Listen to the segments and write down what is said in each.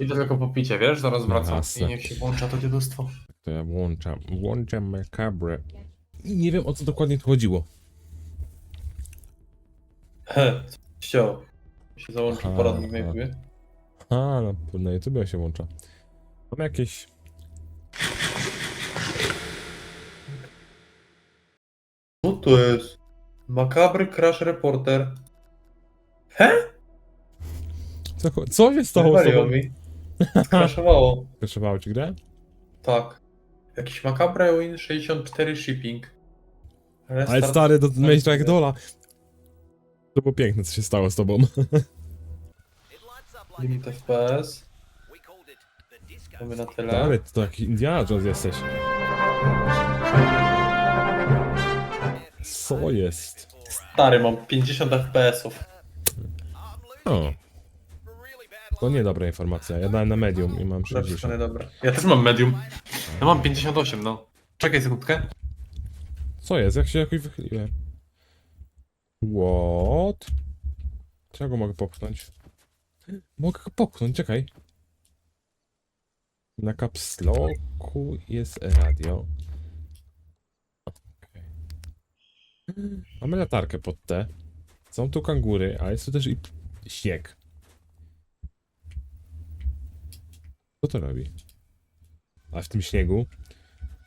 Idę tylko po picie, wiesz? Zaraz wracam Jasne. i niech się włącza to dziadostwo. To ja włączam, włączam macabre. I nie wiem o co dokładnie tu chodziło. He, ściął. Się załączył Aha, poradnik na aha. YouTubie. A, na, na YouTube się włącza. Mam jakieś... Co to jest? Makabry Crash Reporter. He? Co, co się stało z Wywaliło tobą? mi. Crashowało. Kraszowało ci grę? Tak. Jakiś Macabre Win 64 shipping. Ale Restart. stary, to miałeś jak dola. To było piękne, co się stało z tobą. Limit FPS. Mamy na tyle. Stary, to taki Indiana Jones jesteś. Co jest? Stary, mam 50 FPS-ów. O. To niedobra informacja. Ja dałem na medium i mam Napisane 60. dobra. Ja też mam medium. Ja mam 58, no. Czekaj sekundkę. Co jest? Jak się jakoś wychyliłem? What? Czego mogę popchnąć? Mogę go popchnąć, czekaj. Na caps locku jest radio. Okej. Mamy latarkę pod T. Są tu kangury, a jest tu też i śnieg. Co to robi? A w tym śniegu,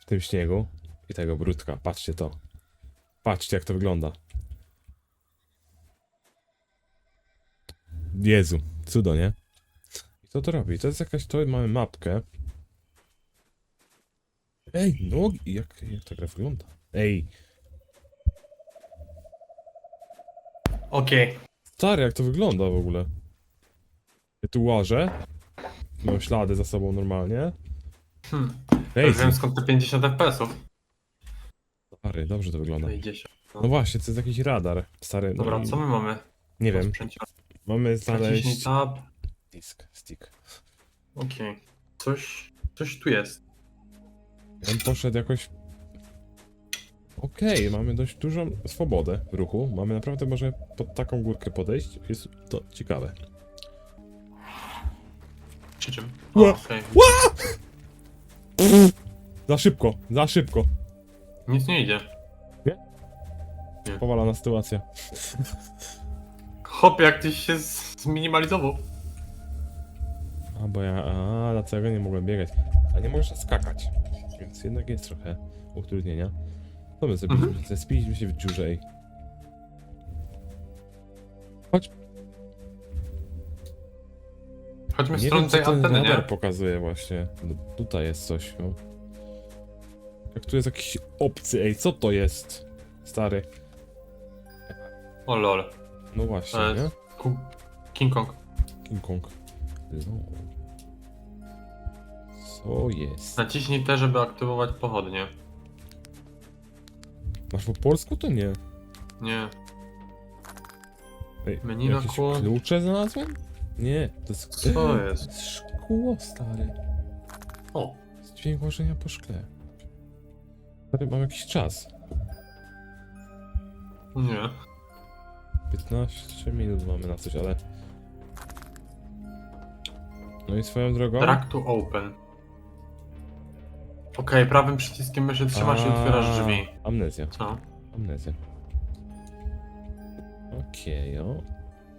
w tym śniegu i tego brudka, patrzcie to. Patrzcie jak to wygląda. Jezu, cudo, nie? I co to robi? To jest jakaś, to mamy mapkę. Ej, nogi, jak, jak ta gra wygląda? Ej, Okej. stary, jak to wygląda w ogóle? Ja tu łażę. Mam ślady za sobą normalnie. Hmm. Ej, wiem skąd te 50 FPS-ów. stary, dobrze to wygląda. 50. No właśnie, to jest jakiś radar, stary. No Dobra, i- co my mamy? Nie wiem, mamy Naciśnij znaleźć... tab. Disk, stick. Okej. Coś, coś tu jest. On poszedł jakoś. Okej, mamy dość dużą swobodę w ruchu. Mamy naprawdę może pod taką górkę podejść. Jest to ciekawe. Przy czym? Ła- O, okej. Za szybko, za szybko. Nic nie idzie. Powalona sytuacja. Hop, jak tyś się z- zminimalizował. A bo ja. A, dlaczego nie mogłem biegać? A nie możesz skakać. Więc jednak jest trochę utrudnienia. Co my zrobiliśmy? Mhm. Zespiliśmy się w dziurze i. Chodźmy w Nie stronę wiem, co tej ten anteny, radar nie? pokazuje właśnie. No, tutaj jest coś, no. Jak tu jest jakiś obcy, ej, co to jest? Stary. O lol. No właśnie, E, nie? Ku- King Kong. King Kong. No. Co jest? Naciśnij T, żeby aktywować pochodnie. Masz po polsku to nie? Nie. Ej, Menu na jakieś kół. klucze znalazłem? Nie, to jest... Co To jest? szkło, stary. O, Z dźwięk łożenia po szkle. Stary, mam jakiś czas. nie. 15 minut mamy na coś, ale... No i swoją drogą... Drag to open. Okej, prawym przyciskiem myszy trzymasz i otwierasz drzwi. Amnezja, Co? amnezja. Okej, o.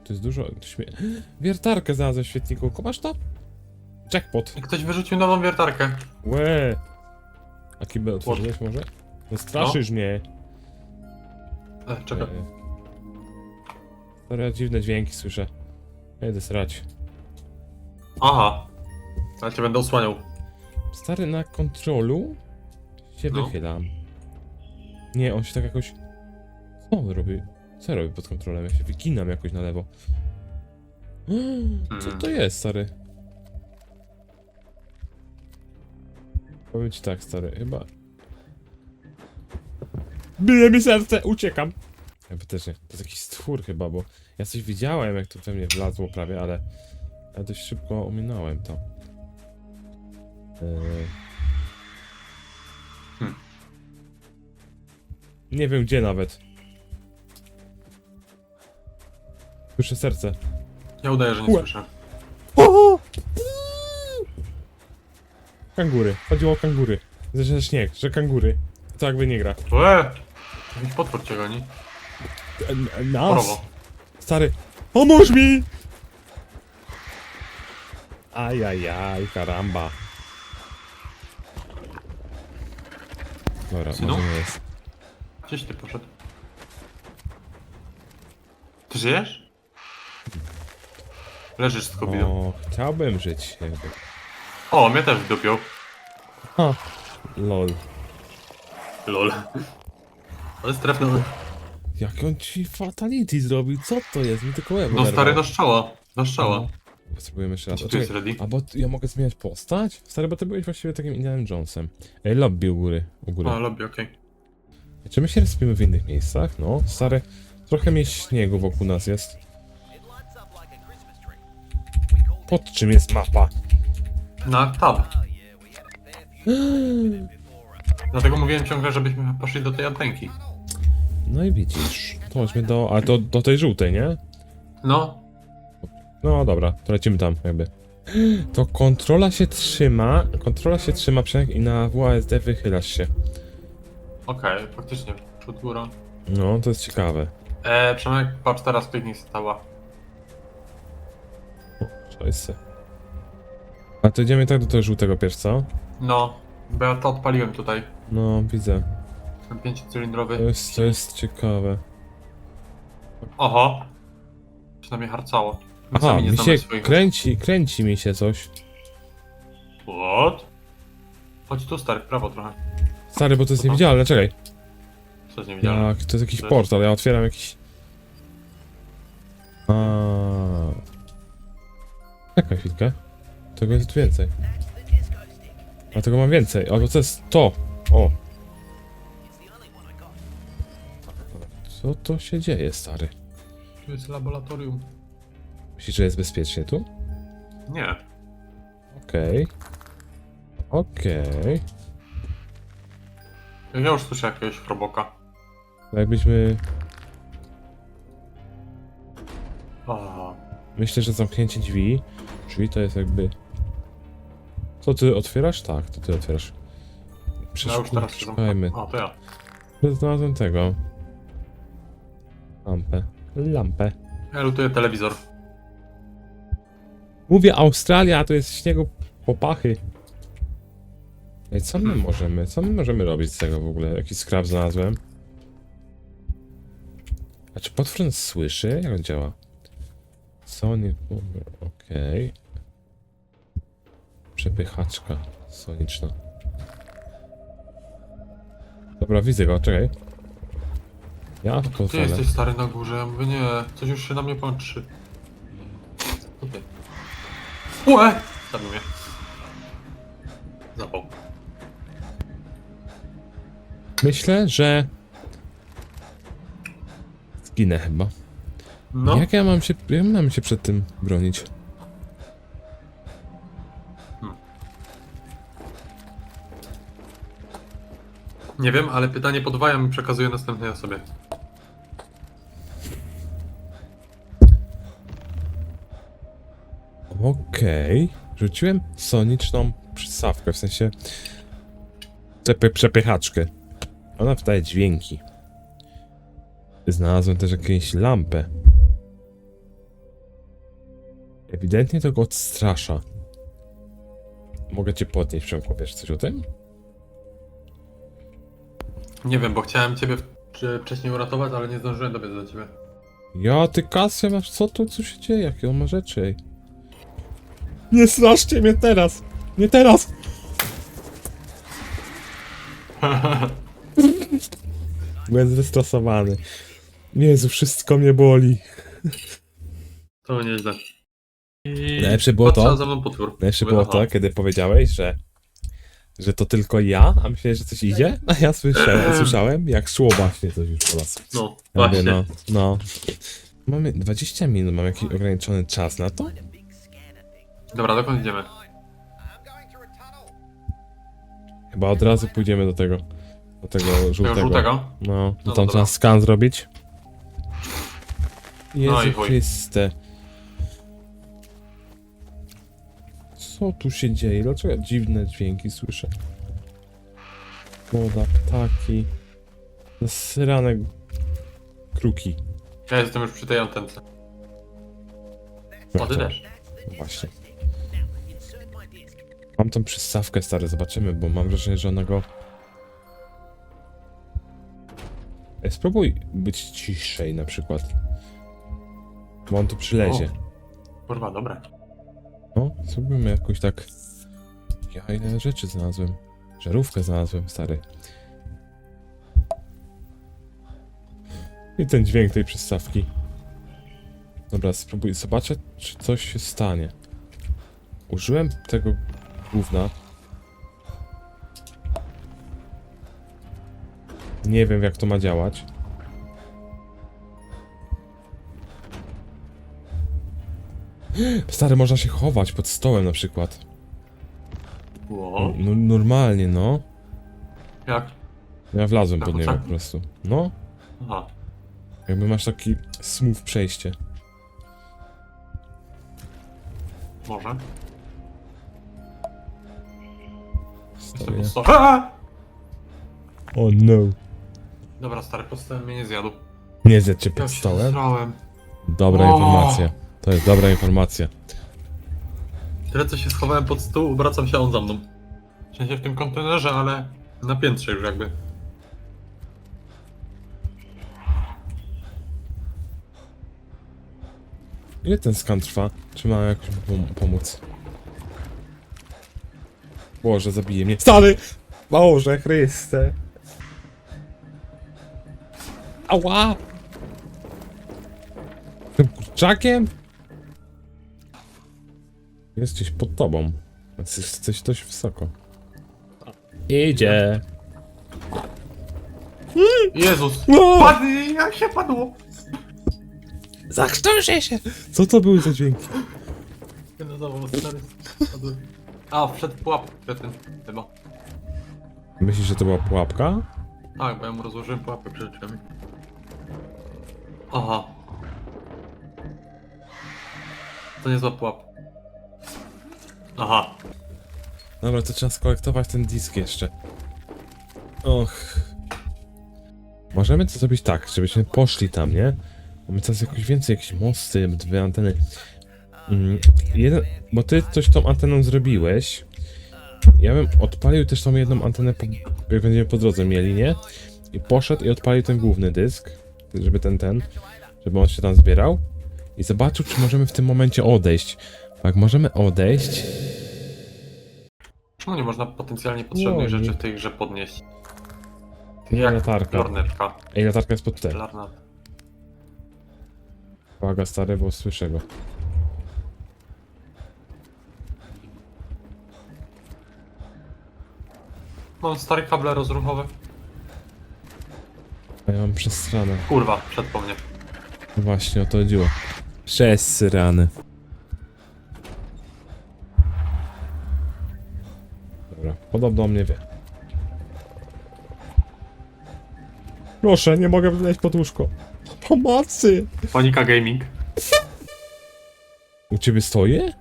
Tu jest dużo... Śmie... Wiertarkę znalazłem w świetniku, kumasz to? Jackpot. I ktoś wyrzucił nową wiertarkę. Łe! A kibel otworzyłeś może? No straszysz mnie. E, czekaj. E, Stare dziwne dźwięki słyszę. Ja Idę srać. Aha. Ja cię będę osłaniał. Stary na kontrolu się No. wychylam. Nie, on się tak jakoś... Co on robi? Co ja robię pod kontrolem? Ja się wyginam jakoś na lewo. Co to jest, stary? Powiem ci tak, stary, chyba... Bije mi serce! Uciekam! Jakby też nie. To jest jakiś stwór chyba, bo ja coś widziałem, jak to we mnie wlazło prawie, ale... Ja dość szybko ominąłem to. Eee... Hmm. Nie wiem gdzie nawet. Słyszę serce. Ja udaję, że nie Ue. słyszę. O! Kangury. Chodziło o kangury. Że śnieg, że kangury. To jakby nie gra. Łe! Jakiś potwór cię goni. E, n- Nas? Chorowo. Stary, pomóż mi! Ajajaj, karamba. Dobra, Synu? może nie jest. Gdzieś ty poszedł? Ty żyjesz? Leżysz z kobiną. O, chciałbym żyć jakby. O, mnie też wdupią. Ha, lol. Lol. Ale strefny. Jak on ci fatality zrobił? Co to jest? Mi tylko łeb No oderwał. stary, na strzała. Na strzała. Spróbujemy jeszcze raz. O, tu jest czekaj, ready? A bo ja mogę zmieniać postać? Stary, bo ty byłeś właściwie takim Indianem Jonesem. Ej, lobby u góry. U góry. A, lobby, okej. Czy my się respimy w innych miejscach? No, stary, trochę mi śniegu wokół nas jest. Pod czym jest mapa? Na tab. Dlatego mówiłem ciągle, żebyśmy poszli do tej antenki. No i widzisz. To chodźmy do... A to do tej żółtej, nie? No, No dobra, to lecimy tam jakby. To kontrola się trzyma, kontrola się trzyma Przemek i na WASD wychylasz się. okej, faktycznie. Góra. No, to jest ciekawe. Eee, Przemek, patrz teraz kliknij stała. A to idziemy tak do tego żółtego pierw, co? No, bo ja to odpaliłem tutaj. No, widzę. Ten pięciocylindrowy. To jest, to jest ciekawe. Oho. Przynajmniej harcało. My Aha, sami nie mi znamy się swoich... kręci, kręci mi się coś. What? Chodź tu, stary, w prawo trochę. Stary, bo to jest tam? niewidzialne, czekaj. Co jest niewidzialne? Jak, to jest jakiś portal, ja otwieram jakiś... A. Czekaj chwilkę. Tego jest więcej. A tego mam więcej. Albo to jest to. O. Co to się dzieje, stary? Tu jest laboratorium. Myślisz, że jest bezpiecznie tu? Nie. Okej. Okej. Ja już słyszę jakiegoś chroboka. To Jakbyśmy... O, Myślę, że zamknięcie drzwi. Drzwi to jest jakby... Co ty otwierasz? Tak, to ty otwierasz. ja już teraz się Przeszukajmy. zamknę. O, to ja. Znalazłem tego. Lampę. Lampę. Ja lutuję telewizor. Mówię Australia, a to jest śniegu popachy. Ej, co my możemy? Co my możemy robić z tego w ogóle? Jakiś skrap znalazłem. A czy potwór nas słyszy? Jak on działa? Sonic Boomer, okej. Przepychaczka soniczna. Dobra, widzę go, czekaj. Ja to Ty jesteś stary na górze, ja mówię nie, coś już się na mnie patrzy. Ty? Łe! Zabił mnie. Zapał. Myślę, że... Zginę chyba. No, Jak ja mam się, jak mam się przed tym bronić? nie wiem, ale pytanie podwajam i przekazuję następnej osobie. Okej. Rzuciłem soniczną przystawkę, w sensie... Przepy, przepychaczkę. Ona wydaje dźwięki. Znalazłem też jakąś lampę. Ewidentnie to go odstrasza. Mogę cię podnieść, Przemku, wiesz coś o tym? Nie wiem, bo chciałem ciebie w- wcześniej uratować, ale nie zdążyłem dobiec do ciebie. Ja, ty Kasia, masz co tu, co się dzieje? Jakie on ma rzeczy, ej? Nie straszcie mnie teraz! Nie teraz! Byłem zestresowany. Jezu, wszystko mnie boli. To nieźle. I... Najlepsze było to- za mną potwór. Najlepsze Mówię, było aha. to, kiedy powiedziałeś, że że to tylko ja, a myślałeś, że coś idzie? A ja słyszałem, słyszałem jak szło właśnie coś już po nas. No, Ja mówię, właśnie. no, no. Mamy 20 minut, mam jakiś ograniczony czas na to? Dobra, dokąd idziemy? Chyba od razu pójdziemy do tego, do tego Tego żółtego. żółtego? No, No no tam dobra. trzeba skan zrobić. Jezu No i chuj. Chryste. Co tu się dzieje? Dlaczego dziwne dźwięki słyszę? Woda, ptaki. Zasrane kruki. Ja jestem już przy tej antence. O, ty też. No Właśnie. Mam tą przystawkę stary, zobaczymy, bo mam wrażenie, że ona go... Ej, Spróbuj być ciszej na przykład. Bo on tu przylezie. Kurwa, dobra. No, spróbujmy jakoś tak... Ja ile rzeczy znalazłem. Żarówkę znalazłem, stary. I ten dźwięk tej przystawki. Dobra, spróbuj, zobaczę, czy coś się stanie. Użyłem tego gówna. Nie wiem, jak to ma działać. Stary, można się chować pod stołem na przykład. Ło. No, normalnie, no. Jak? Ja wlazłem pod niego po prostu. No, Aha. jakby masz taki smooth przejście. Może. Stary, Jestem pod sto- Aaa! O no. Dobra, stary, pod stołem mnie nie zjadł. Nie zjedź cię Ja pod się stołem. zesrałem. Dobra O! informacja. To jest dobra informacja. Tyle co się schowałem pod stół, obracam się on za mną. W sensie w tym kontenerze, ale na piętrze już jakby. Ile ten skan trwa? Czy ma jakoś pom- pomóc? Boże, zabije mnie. Stary! Boże, Chryste. Ała! Tym kurczakiem? Jest gdzieś pod tobą. Więc Jesteś dość wysoko. Idzie. Jezus! No! Padł! Jak się padło! Zakrztuszę się! Co to były za dźwięki? No znowu, stary. A, wszedł w pułapkę kretyn, chyba. Myślisz, że to była pułapka? Tak, bo ja mu rozłożyłem pułapkę przed drzwiami. Aha. To niezła pułapka. Aha. Dobra, to trzeba skolektować ten disk jeszcze. Och. Możemy to zrobić tak, żebyśmy poszli tam, nie? Mamy teraz jakoś więcej, jakieś mosty, dwie anteny. Mm, jeden, bo ty coś tą anteną zrobiłeś. Ja bym odpalił też tą jedną antenę, po, jak będziemy po drodze mieli, nie? I poszedł i odpalił ten główny dysk, żeby ten, ten, żeby on się tam zbierał. I zobaczył, czy możemy w tym momencie odejść. Jak możemy odejść, No nie można potencjalnie potrzebnych No, rzeczy w tej grze podnieść. Nie, Jak latarka. lornetka. Ej, latarka jest pod T. Larna. Uwaga, stary, bo słyszę go. Mam stare kable rozruchowe. A ja mam przestranę. Kurwa, przed po mnie. Właśnie o to chodziło. Przesrany. Dobra, podobno o mnie wie. Proszę, nie mogę wleźć pod łóżko. Pomocy! Panika Gaming. U ciebie stoję?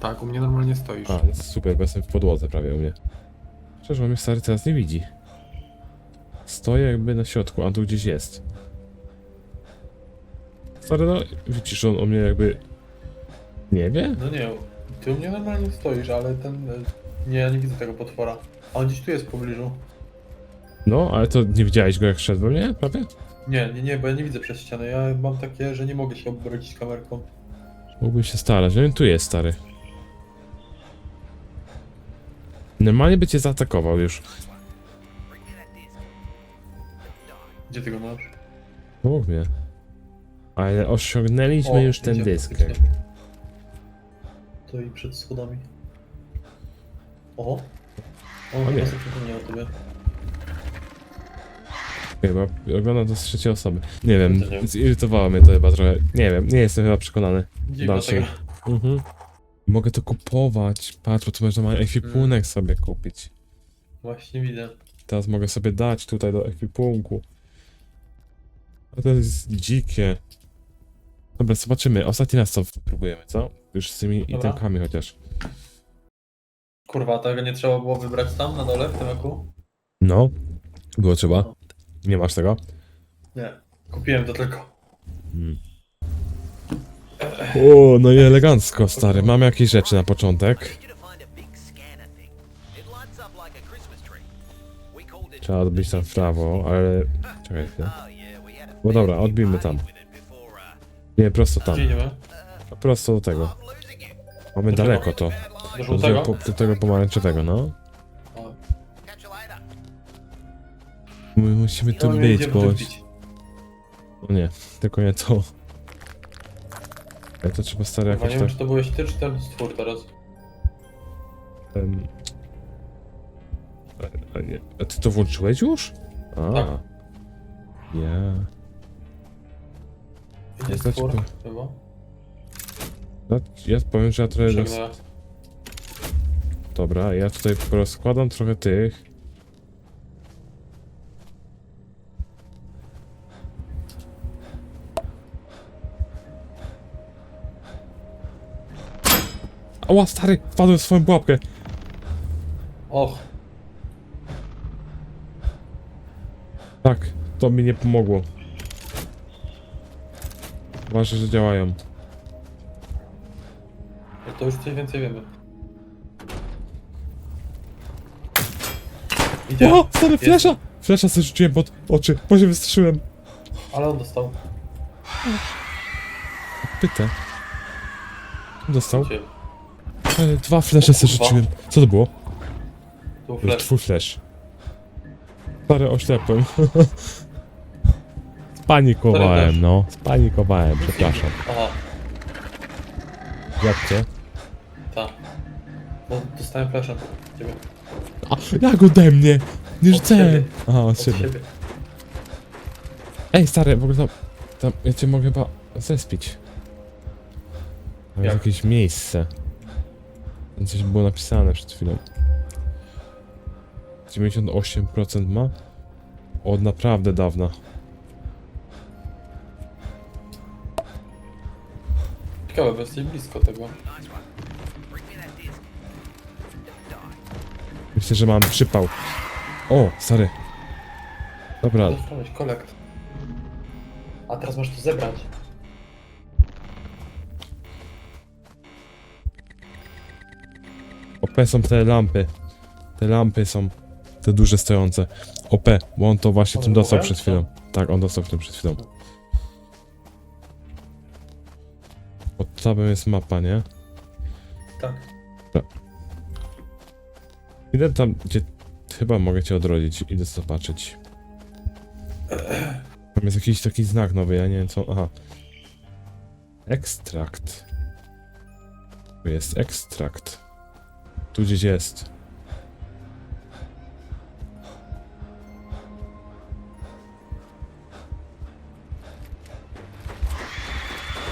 Tak, u mnie normalnie stoisz. A, super, bo jestem w podłodze prawie u mnie. Przecież mnie stary teraz nie widzi. Stoję jakby na środku, a tu gdzieś jest. Stary, no widzisz, on o mnie jakby... Nie wie? No nie, ty u mnie normalnie stoisz, ale ten... Nie, ja nie widzę tego potwora. A on gdzieś tu jest w pobliżu. No, ale to nie widziałeś go jak szedł we mnie, prawie? Nie, nie, nie, bo ja nie widzę przez ścianę. Ja mam takie, że nie mogę się obrócić kamerką. Mógłbym się starać, no i tu jest, stary. Normalnie by cię zaatakował już. Gdzie ty go masz? Mógł mnie. Ale osiągnęliśmy już ten dysk. faktycznie. To i przed schodami. O, O nie. chyba sobie przypomniał o tobie. Chyba oglądam to z trzeciej osoby. Nie wiem, To nie. zirytowało mnie to chyba trochę. Nie wiem, nie jestem chyba przekonany. Dziwna Dalszy. Mhm. Mogę to kupować. Patrz, bo tu można ma ekwipunek sobie kupić. Właśnie widzę. Teraz mogę sobie dać tutaj do ekwipunku. A to jest dzikie. Dobra, zobaczymy. Ostatni raz co próbujemy, co? Już z tymi Dobra. itemkami chociaż. Kurwa, tego nie trzeba było wybrać tam na dole w tym eku? No, było trzeba. Nie masz tego? Nie. Kupiłem to tylko. O, no i elegancko, stary. Mam jakieś rzeczy na początek. Trzeba odbić tam w prawo, ale... Czekaj chwilę. No dobra, odbijmy tam. Nie, prosto tam. Gdzie idziemy? Prosto do tego. Mamy daleko to. Do żółtego? tego, do tego pomarańczowego, no. O. My musimy tu no, być, idziemy bo... O nie, tylko nie to. Ale to trzeba stary Kurwa, jakoś nie tak... wiem, czy to byłeś ty, czy ten stwór teraz. em, A, a, nie. a ty to włączyłeś już? A. Tak. Ja. Idzie Znaczy, stwór, chyba. No, Ja powiem, że ja trochę... Przegnę. Dobra, ja tutaj rozkładam trochę tych. Ała, stary, wpadłem w swoją pułapkę. Och, Tak, to mi nie pomogło. Ważne, że działają. to już coś więcej wiemy. Idzie, O, stary, flesza! Flesza sobie rzuciłem pod oczy, bo się wystraszyłem. ale on dostał. Pytę. Dostał. Cię. Ale dwa flesze sobie kurwa. rzuciłem. Co to było? Tu flash. twój flash. Stary, oślepłem. Spanikowałem, też. no. Spanikowałem, przepraszam. Aha, Jak cię? ta. No, dostałem flashem. Ciebie. A, jak ode mnie? Nie siebie. Aha, od Od siebie. siebie. Ej, stary, w ogóle tam, tam ja cię mogę chyba zespić. Tam jest Jak? jakieś miejsce. Tam Coś było napisane przed chwilą. 98% ma? Od naprawdę dawna. Ciekawe, bo jesteś blisko tego. Myślę, że mam przypał. O, stary. Dobra, Dostałeś kolekt. A teraz masz to zebrać. OP są te lampy. Te lampy są te duże stojące. OP, bo on to właśnie tym dostał przed chwilą. Tak, on dostał w tym przed chwilą. Pod tabem jest mapa, nie? Tak. Idę tam, gdzie chyba mogę cię odrodzić. Idę zobaczyć. Tam jest jakiś taki znak nowy, ja nie wiem co. Aha. Ekstrakt. Tu jest ekstrakt. Tu gdzieś jest.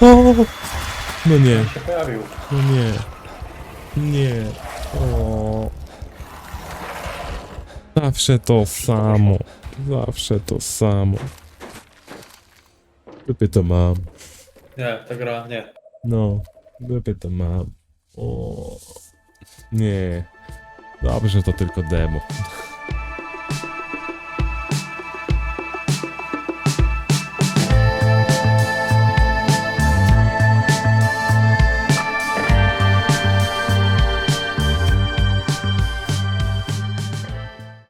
O! No nie, no nie. Nie. O. Zawsze to samo. Zawsze to samo. Wypy to mam. Nie, ta gra, nie. No, wypy to mam. O. Nie. Dobrze, to tylko demo.